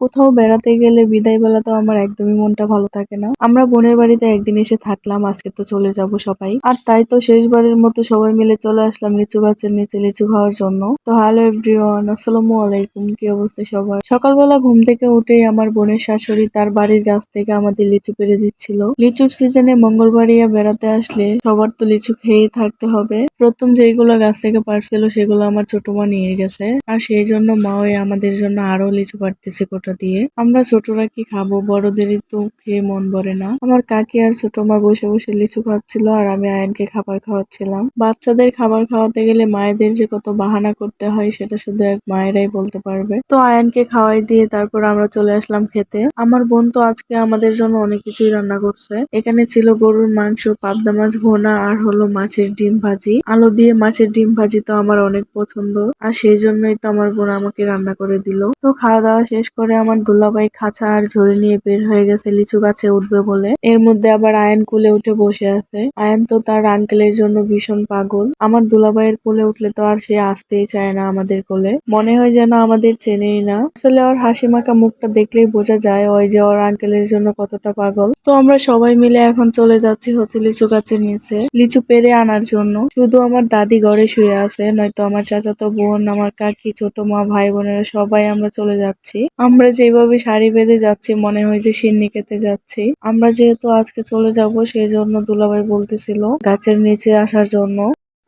কোথাও বেড়াতে গেলে বিদায় বেলা তো আমার একদমই মনটা ভালো থাকে না। আমরা বোনের বাড়িতে একদিন এসে থাকলাম, আজকে তো চলে যাব সবাই। আর তাই তো শেষবারের মতো সবাই মিলে চলে আসলাম লিচু গাছের নিচে লিচু খাওয়ার জন্য। তো হ্যালো এভরিওয়ান আসসালামু আলাইকুম, কি অবস্থা সবার? সকালবেলা ঘুম থেকে উঠেই আমার বোনের শাশুড়ি তার বাড়ির গাছ থেকে আমাদের লিচু পেরে দিচ্ছিল। লিচুর সিজনে মঙ্গলবাড়িয়া বেড়াতে আসলে সবার তো লিচু খেয়েই থাকতে হবে। প্রথম যেগুলো গাছ থেকে পারছিল সেগুলো আমার ছোট মা নিয়ে গেছে। আর সেই জন্য মা আমাদের জন্য আরও লিচু পারতেছে কোটা দিয়ে। আমরা ছোটরা কি খাব? বড়দেরই তো খেয়ে মন ভরে না। আমার কাকি আর ছোট মা বসে বসে লিচু খাচ্ছিল আর আমি আয়নকে খাবার খাওয়াচ্ছিলাম। বাচ্চাদের খাবার খাওয়াতে গেলে মায়েদের যে কত বাহানা করতে হয় সেটা শুধু এক মায়েরাই বলতে পারবে। তো আয়নকে খাওয়াই দিয়ে তারপর আমরা চলে আসলাম খেতে। আমার বোন তো আজকে আমাদের জন্য অনেক কিছুই রান্না করছে। এখানে ছিল গরুর মাংস, পাবদা মাছ, ভোনা আর হলো মাছের ডিম ভাজি। আলু দিয়ে মাছের ডিম ভাজি তো আমার অনেক পছন্দ। আর সেই জন্যই তো আমার বোন আমাকে রান্না করে দিল। তো খাওয়া দাওয়া শেষ করে আমার দুলাভাই খাঁচা আর ঝুড়ি নিয়ে বের হয়ে গেছে, লিচু গাছে উঠবে বলে। এর মধ্যে আবার আয়ন কুলে উঠে বসে আছে। আয়ন তো তার আঙ্কেলের জন্য ভীষণ পাগল। আমার দুলাভাইয়ের কোলে উঠলে তো আর সে আসতেই চায় না আমাদের কোলে। মনে হয় যেন আমাদের চেনেই না। আসলে ওর হাসি মাখা মুখটা দেখলেই বোঝা যায় ওই যে ওর আঙ্কেলের জন্য কতটা পাগল। তো আমরা সবাই মিলে এখন চলে যাচ্ছি হচ্ছে লিচু গাছের নিচে, লিচু পেরে আনার জন্য। শুধু আমার দাদি ঘরে শুয়ে আছে, নয়তো আমার চাচাতো বোন, আমার কাকি, ছোট মা ভাই বোনেরা সবাই আমরা চলে যাচ্ছি। আমরা যেভাবে শাড়ি বেঁধে যাচ্ছি, মনে হয় যে সিন্নিকেতে যাচ্ছি। আমরা যেহেতু আজকে চলে যাব, সেই জন্য দুলাভাই বলতেছিল গাছের নিচে আসার জন্য।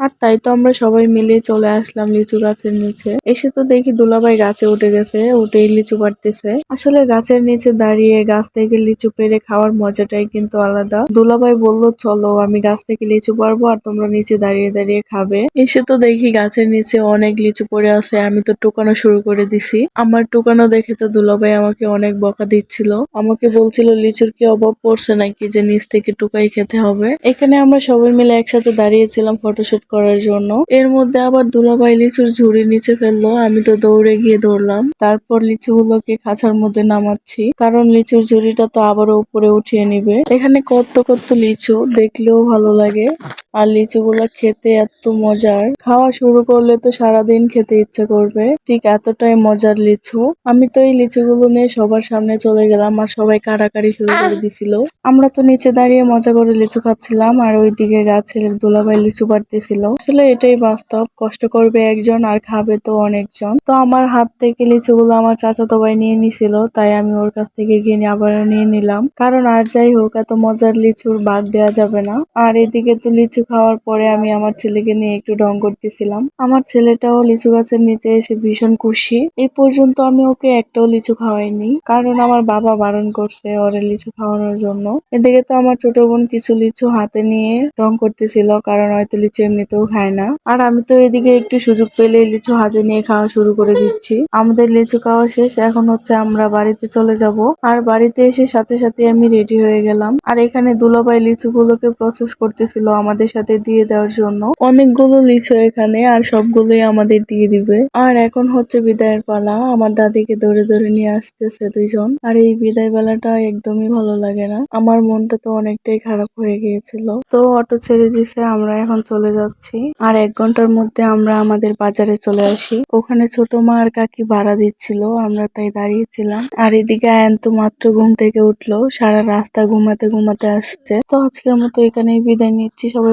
আর তাই তো আমরা সবাই মিলে চলে আসলাম লিচু গাছের নিচে। এসে তো দেখি দুলাভাই গাছে উঠে গেছে, উঠেই লিচু পাড়তেছে আসলে গাছের নিচে দাঁড়িয়ে গাছ থেকে লিচু পেরে খাওয়ার মজাটাই কিন্তু আলাদা। দুলাভাই বলল, চলো, আমি গাছ থেকে লিচু পারব আর তোমরা নিচে দাঁড়িয়ে দাঁড়িয়ে খাবে। এসে তো দেখি গাছের নিচে অনেক লিচু পড়ে আছে, আমি তো টুকানো শুরু করে দিছি। আমার টুকানো দেখে তো দুলাভাই আমাকে অনেক বকা দিচ্ছিল। আমাকে বলছিল, লিচুর কি অভাব পড়ছে নাকি যে নিচ থেকে টুকাই খেতে হবে? এখানে আমরা সবাই মিলে একসাথে দাঁড়িয়েছিলাম, ফটোশুট করার জন্য। এর মধ্যে আবার দুলাভাই লিচুর ঝুড়ি নিচে ফেলল। আমি তো দৌড়ে গিয়ে ধরলাম। তারপর লিচুগুলোকে খাঁচার মধ্যে নামাচ্ছি। কারণ লিচুর ঝুড়িটা তো আবারও উপরে উঠিয়ে নিবে। এখানে কত কত লিচু, দেখলেও ভালো লাগে। আর লিচুগুলো খেতে এত মজার। খাওয়া শুরু করলে তো সারাদিন খেতে ইচ্ছে করবে। ঠিক এতটাই মজার লিচু। আমি তো এই লিচুগুলো নিয়ে সবার সামনে চলে গেলাম আর সবাই কাড়াকাড়ি শুরু করে দিছিল। আমরা তো নিচে দাঁড়িয়ে মজা করে লিচু খাচ্ছিলাম আর ওইদিকে গাছের দুলাভাই লিচু পাড়তেছিল আসলে এটাই বাস্তব। কষ্ট করবে একজন আর খাবে তো অনেকজন। তো আমার হাত থেকে লিচুগুলো আমার চাচাতো ভাই নিয়ে নিছিল তাই আমি ওর কাছ থেকে গিয়ে আবার নিয়ে নিলাম। কারণ আর যাই হোক এত মজার লিচুর বাদ দেওয়া যাবে না। আর এদিকে তো লিচু খাওয়ার পরে আমি আমার ছেলেকে নিয়ে একটু ঢং করতেছিলাম আমার ছেলেটাও লিচু গাছের নিচে এসে ভীষণ খুশি। এই পর্যন্ত আমি ওকে একটাও লিচু খাওয়াইনি, কারণ আমার বাবা বারণ করছে ওরে লিচু খাওয়ানোর জন্য। এদিকে তো আমার ছোট বোন কিছু লিচু হাতে নিয়ে ঢং করতেছিল কারণ হয়তো লিচু এমনিতেও খায় না। আর আমি তো এদিকে একটু সুযোগ পেলে লিচু হাতে নিয়ে খাওয়া শুরু করে দিচ্ছি। আমাদের লিচু খাওয়া শেষ, এখন হচ্ছে আমরা বাড়িতে চলে যাব। আর বাড়িতে এসে সাথে সাথে আমি রেডি হয়ে গেলাম। আর এখানে দুলাভাই লিচুগুলোকে প্রসেস করতেছিল আমাদের সাথে দিয়ে দেওয়ার জন্য। অনেকগুলো লিচু এখানে আর সবগুলোই আমাদের দিয়ে দিবে। আর এখন হচ্ছে বিদায়ের পালা। আমার দাদিকে ধরে ধরে নিয়ে আসতেছে দুইজন। আর এই বিদায় বেলাটা একদমই ভালো লাগে না। আমার মনটা তো অনেকটাই খারাপ হয়ে গিয়েছিল। তো অটো ছেড়ে দিছে, আমরা এখন চলে যাচ্ছি। আর এক ঘণ্টার মধ্যে আমরা আমাদের বাজারে চলে আসি। ওখানে ছোট মা আর কাকি ভাড়া দিচ্ছিল, আমরা তাই দাঁড়িয়েছিলাম। আর এদিকে আয়ন তো মাত্র ঘুম থেকে উঠল, সারা রাস্তা ঘুমাতে ঘুমাতে আসছে। তো আজকের মতো এখানেই বিদায় নিচ্ছি। সবাই